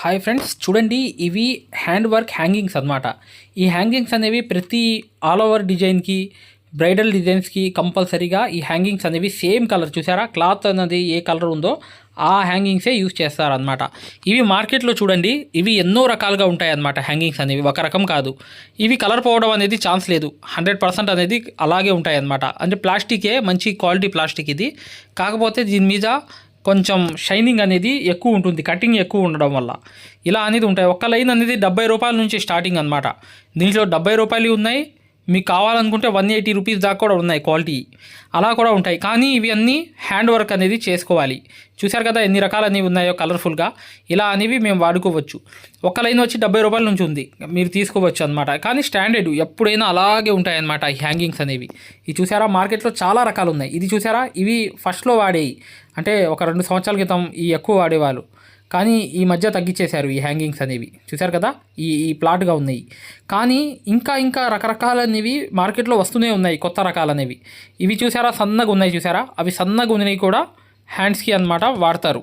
Hi friends చూడండి ఇవి hand work hangings అన్నమాట. ఈ హ్యాంగింగ్స్ అనేవి ప్రతి ఆల్ ఓవర్ డిజైన్కి బ్రైడల్ డిజైన్స్కి కంపల్సరీగా ఈ హ్యాంగింగ్స్ అనేవి సేమ్ కలర్. చూసారా? క్లాత్ అనేది ఏ కలర్ ఉందో ఆ హ్యాంగింగ్సే యూస్ చేస్తారనమాట ఇవి మార్కెట్లో చూడండి ఇవి ఎన్నో రకాలుగా ఉంటాయి అన్నమాట హ్యాంగింగ్స్ అనేవి. ఒక రకం కాదు. ఇవి కలర్ పోవడం అనేది ఛాన్స్ లేదు. హండ్రెడ్ పర్సెంట్ అనేది అలాగే ఉంటాయి అన్నమాట అంటే ప్లాస్టికే మంచి క్వాలిటీ ప్లాస్టిక్ ఇది. కాకపోతే దీని మీద కొంచెం షైనింగ్ అనేది ఎక్కువ ఉంటుంది కటింగ్ ఎక్కువ ఉండడం వల్ల. ఇలా అనేది ఉంటాయి. ఒక్క లైన్ అనేది డెబ్బై రూపాయల నుంచి స్టార్టింగ్ అనమాట దీంట్లో డెబ్బై రూపాయలు ఉన్నాయి మీకు కావాలనుకుంటే వన్ ఎయిటీ రూపీస్ దాకా కూడా ఉన్నాయి క్వాలిటీ అలా కూడా ఉంటాయి. కానీ ఇవి అన్నీ హ్యాండ్ వర్క్ అనేది చేసుకోవాలి. చూశారు కదా ఎన్ని రకాలు అనేవి ఉన్నాయో కలర్ఫుల్గా ఇలా అనేవి మేము వాడుకోవచ్చు. ఒక లైన్ వచ్చి డెబ్బై రూపాయల నుంచి ఉంది. మీరు తీసుకోవచ్చు అనమాట కానీ స్టాండర్డ్ ఎప్పుడైనా అలాగే ఉంటాయన్నమాట ఈ హ్యాంగింగ్స్ అనేవి. ఇది చూసారా మార్కెట్లో చాలా రకాలు ఉన్నాయి. ఇది చూసారా ఇవి ఫస్ట్లో వాడేవి అంటే ఒక రెండు సంవత్సరాల క్రితం ఈ ఎక్కువ వాడేవాళ్ళు. కానీ ఈ మధ్య తగ్గించేశారు ఈ హ్యాంగింగ్స్ అనేవి. చూశారు కదా? ఈ ఈ ప్లాట్గా ఉన్నాయి. కానీ ఇంకా ఇంకా రకరకాలనేవి మార్కెట్లో వస్తూనే ఉన్నాయి కొత్త రకాలనేవి. ఇవి చూసారా? సన్నగా ఉన్నాయి చూసారా? అవి సన్నగా ఉన్నాయి కూడా హ్యాండ్స్కి అన్నమాట వాడతారు.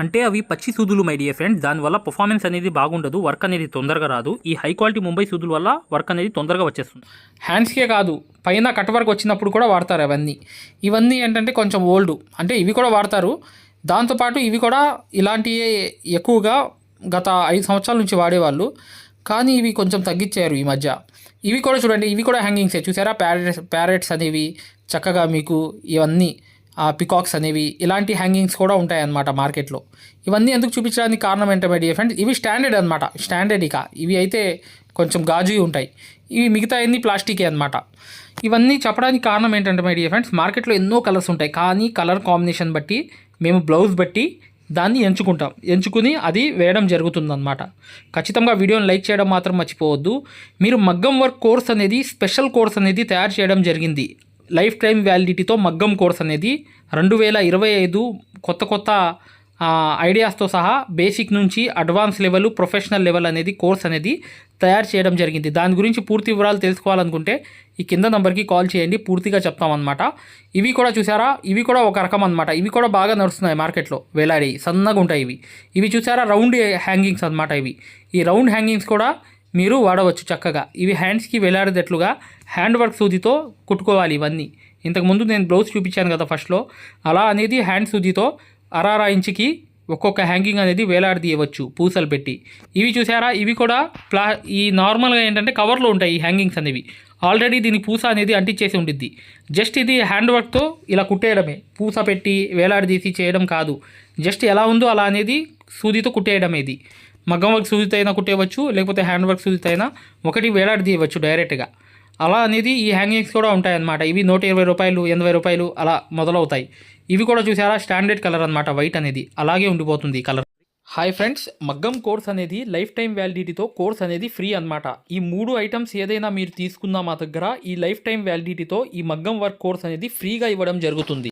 అంటే అవి పచ్చి సూదులు మై డియర్ ఫ్రెండ్స్ దానివల్ల పర్ఫార్మెన్స్ అనేది బాగుండదు వర్క్ అనేది తొందరగా రాదు. ఈ హై క్వాలిటీ ముంబై సూదుల వల్ల వర్క్ అనేది తొందరగా వచ్చేస్తుంది. హ్యాండ్స్కే కాదు పైన కట్ వర్క్ వచ్చినప్పుడు కూడా వాడతారు అవన్నీ. ఇవన్నీ ఏంటంటే కొంచెం ఓల్డ్ అంటే ఇవి కూడా వాడతారు. దాంతోపాటు ఇవి కూడా ఇలాంటివి ఎక్కువగా గత ఐదు సంవత్సరాల నుంచి వాడేవాళ్ళు. కానీ ఇవి కొంచెం తగ్గించారు ఈ మధ్య. ఇవి కూడా చూడండి ఇవి కూడా హ్యాంగింగ్సే చూసారా? ప్యారెట్స్ ప్యారెట్స్ అనేవి చక్కగా మీకు ఇవన్నీ పికాక్స్ అనేవి. ఇలాంటి హ్యాంగింగ్స్ కూడా ఉంటాయన్నమాట మార్కెట్లో. ఇవన్నీ ఎందుకు చూపించడానికి కారణం ఏంటో మై డియర్ ఫ్రెండ్స్ ఇవి స్టాండర్డ్ అనమాట స్టాండర్డ్ ఇక. ఇవి అయితే కొంచెం గాజువి ఉంటాయి. ఇవి మిగతా అన్ని ప్లాస్టికే అనమాట ఇవన్నీ చెప్పడానికి కారణం ఏంటంటే మై డియర్ ఫ్రెండ్స్ మార్కెట్లో ఎన్నో కలర్స్ ఉంటాయి. కానీ కలర్ కాంబినేషన్ బట్టి మేము బ్లౌజ్ బట్టి దాన్ని ఎంచుకుంటాం. ఎంచుకుని అది వేయడం జరుగుతుందన్నమాట. ఖచ్చితంగా వీడియోని లైక్ చేయడం మాత్రం మర్చిపోవద్దు. మీరు మగ్గం వర్క్ కోర్స్ అనేది స్పెషల్ కోర్స్ అనేది తయారు చేయడం జరిగింది. లైఫ్ టైం వ్యాలిడిటీతో మగ్గం కోర్స్ అనేది రెండు వేల ఇరవై ఐదు కొత్త కొత్త ఐడియాస్తో సహా బేసిక్ నుంచి అడ్వాన్స్ లెవెల్ ప్రొఫెషనల్ లెవెల్ అనేది కోర్స్ అనేది తయారు చేయడం జరిగింది. దాని గురించి పూర్తి వివరాలు తెలుసుకోవాలనుకుంటే ఈ కింద నెంబర్కి కాల్ చేయండి. పూర్తిగా చెప్తామన్నమాట. ఇవి కూడా చూసారా? ఇవి కూడా ఒక రకం అనమాట ఇవి కూడా బాగా నడుస్తున్నాయి మార్కెట్లో. వేలాడి సన్నగా ఉంటాయి ఇవి. ఇవి చూసారా? రౌండ్ హ్యాంగింగ్స్ అనమాట ఇవి. ఈ రౌండ్ హ్యాంగింగ్స్ కూడా మీరు వాడవచ్చు చక్కగా. ఇవి హ్యాండ్స్కి వేలాడేటట్లుగా హ్యాండ్ వర్క్ సూదితో కుట్టుకోవాలి ఇవన్నీ. ఇంతకుముందు నేను బ్లౌజ్ చూపించాను కదా ఫస్ట్లో. అలా అనేది హ్యాండ్ సూదితో అరారా ఇంచుకి ఒక్కొక్క హ్యాంగింగ్ అనేది వేలాడదీయవచ్చు పూసలు పెట్టి. ఇవి చూసారా? ఇవి కూడా ప్లా ఈ నార్మల్గా ఏంటంటే కవర్లో ఉంటాయి ఈ హ్యాంగింగ్స్ అనేవి. ఆల్రెడీ దీని పూస అనేది అంటించేసి ఉంటుంది జస్ట్ ఇది హ్యాండ్ వర్క్తో ఇలా కుట్టేయడమే. పూస పెట్టి వేలాడదీసి చేయడం కాదు. జస్ట్ ఎలా ఉందో అలా అనేది సూదితో కుట్టేయడం ఇది. మగ్గం వర్క్ సూదితో అయినా కుట్టేయవచ్చు లేకపోతే హ్యాండ్ వర్క్ సూదితో అయినా ఒకటి వేలాడదీయవచ్చు డైరెక్ట్గా. అలా అనేది ఈ హ్యాంగింగ్స్ కూడా ఉంటాయన్నమాట. ఇవి నూట ఇరవై రూపాయలు ఎనభై రూపాయలు అలా మొదలవుతాయి. ఇవి కూడా చూసారా? స్టాండర్డ్ కలర్ అనమాట వైట్ అనేది. అలాగే ఉండిపోతుంది ఈ కలర్ హాయ్ ఫ్రెండ్స్ మగ్గం కోర్స్ అనేది లైఫ్ టైం వ్యాలిడిటీతో కోర్స్ అనేది ఫ్రీ అన్నమాట. ఈ మూడు ఐటమ్స్ ఏదైనా మీరు తీసుకున్నా మా దగ్గర ఈ లైఫ్ టైం వ్యాలిడిటీతో ఈ మగ్గం వర్క్ కోర్స్ అనేది ఫ్రీగా ఇవ్వడం జరుగుతుంది.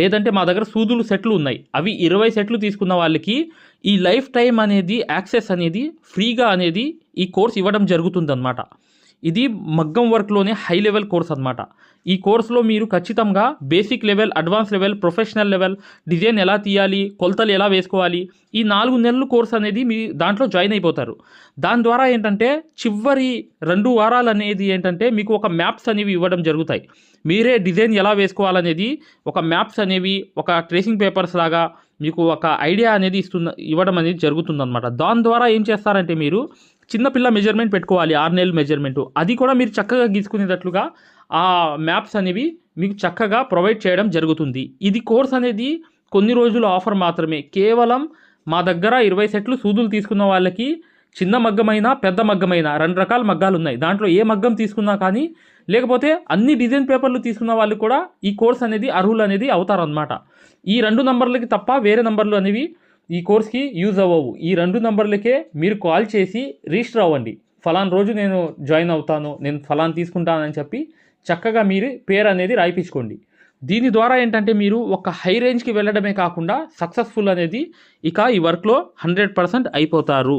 లేదంటే మా దగ్గర సూదులు సెట్లు ఉన్నాయి. అవి ఇరవై సెట్లు తీసుకున్న వాళ్ళకి ఈ లైఫ్ టైం అనేది యాక్సెస్ అనేది ఫ్రీగా అనేది ఈ కోర్స్ ఇవ్వడం జరుగుతుందన్నమాట. ఇది మగ్గం వర్క్లోనే హై లెవెల్ కోర్స్ అన్నమాట. ఈ కోర్సులో మీరు ఖచ్చితంగా basic level advance level professional level design ఎలా తీయాలి కొలతలు ఎలా వేసుకోవాలి ఈ నాలుగు నెలలు కోర్స్ అనేది మీ దాంట్లో జాయిన్ అయిపోతారు. దాని ద్వారా ఏంటంటే చివరి రెండు వారాలు అనేది ఏంటంటే మీకు ఒక మ్యాప్స్ అనేవి ఇవ్వడం జరుగుతాయి. మీరే డిజైన్ ఎలా వేసుకోవాలనేది ఒక మ్యాప్స్ అనేవి ఒక ట్రేసింగ్ పేపర్స్ లాగా మీకు ఒక ఐడియా అనేది ఇస్తున్న ఇవ్వడం అనేది జరుగుతుందన్నమాట. దాని ద్వారా ఏం చేస్తారంటే మీరు చిన్నపిల్ల మెజర్మెంట్ పెట్టుకోవాలి ఆరు నెలల మెజర్మెంట్. అది కూడా మీరు చక్కగా గీసుకునేటట్లుగా ఆ మ్యాప్స్ అనేవి మీకు చక్కగా ప్రొవైడ్ చేయడం జరుగుతుంది. ఇది కోర్స్ అనేది కొన్ని రోజుల ఆఫర్ మాత్రమే. కేవలం మా దగ్గర ఇరవై సెట్లు సూదులు తీసుకున్న వాళ్ళకి చిన్న మగ్గమైన పెద్ద మగ్గమైన రెండు రకాల మగ్గాలు ఉన్నాయి దాంట్లో ఏ మగ్గం తీసుకున్నా కానీ లేకపోతే అన్ని డిజైన్ పేపర్లు తీసుకున్న వాళ్ళు కూడా ఈ కోర్స్ అనేది అర్హులు అనేది అవుతారనమాట ఈ రెండు నంబర్లకి తప్ప వేరే నంబర్లు అనేవి ఈ కోర్స్కి యూజ్ అవ్వవు. ఈ రెండు నంబర్లకే మీరు కాల్ చేసి రిజిస్టర్ అవ్వండి. ఫలాన్ రోజు నేను జాయిన్ అవుతాను నేను ఫలాన్ తీసుకుంటానని చెప్పి చక్కగా మీరు పేరు అనేది రాయిపించుకోండి. దీని ద్వారా ఏంటంటే మీరు ఒక హై రేంజ్కి వెళ్ళడమే కాకుండా సక్సెస్ఫుల్ అనేది ఇక ఈ వర్క్లో హండ్రెడ్ పర్సెంట్ అయిపోతారు.